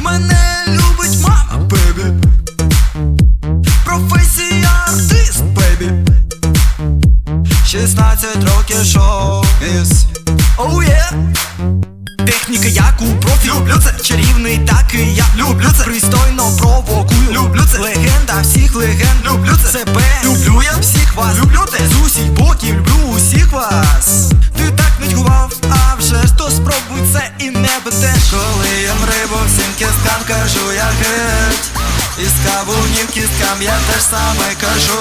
Мене любить мама, бебі. Професія артист, бебі. 16 років шоуіс Оу є. Техніка як у профі. Люблю це. Чарівний так і я. Люблю це. Пристойно провокую. Люблю це. Легенда всіх легенд. Люблю це. Себе Люблю я всіх вас. Люблю не Коли я рибу всім кісткам кажу я геть Із кавунів кісткам я теж саме кажу.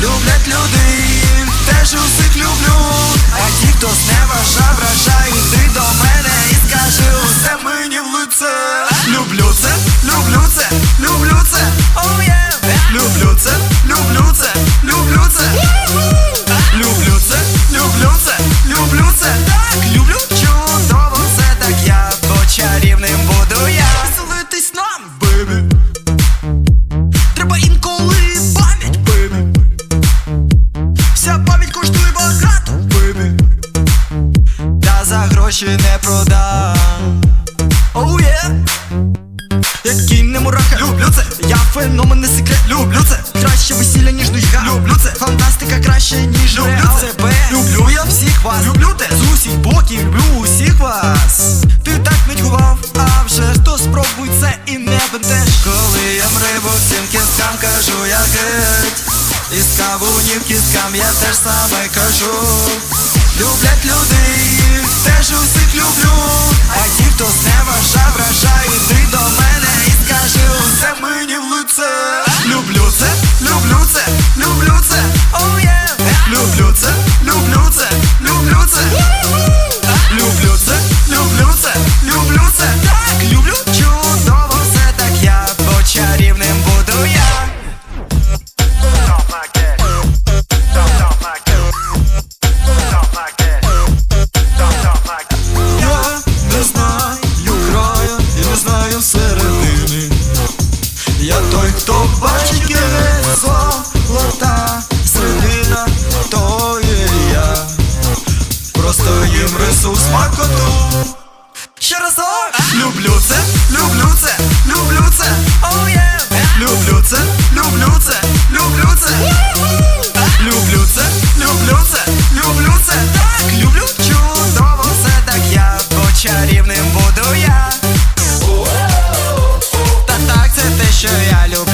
Люблять люди, теж усіх люблю. А ті, хто за гроші не продам. Оу oh, yeah. Які не мураха, люблю це, я феномен не секрет, люблю це. Краще весілля, ніж нудьга, люблю це. Фантастика краще, ніж люблю реал. себе. Люблю я всіх вас, люблю те. З усіх боків, люблю усіх вас. Ти так нудьгував, а вже ж то спробуй це і не бентеж. Коли я мрибу всім кісткам кажу я геть. Із кавунів кісткам я теж саме кажу Люблять людей, теж батьки золота середина, то є я, просто їм рису смакоту. Ще разок люблю це, люблю це, люблю це, oh yeah люблю це, люблю це, люблю це, люблю це, люблю це, люблю це, так люблю чудово, все так я бо чарівним буду я. Та так це те, що я люблю.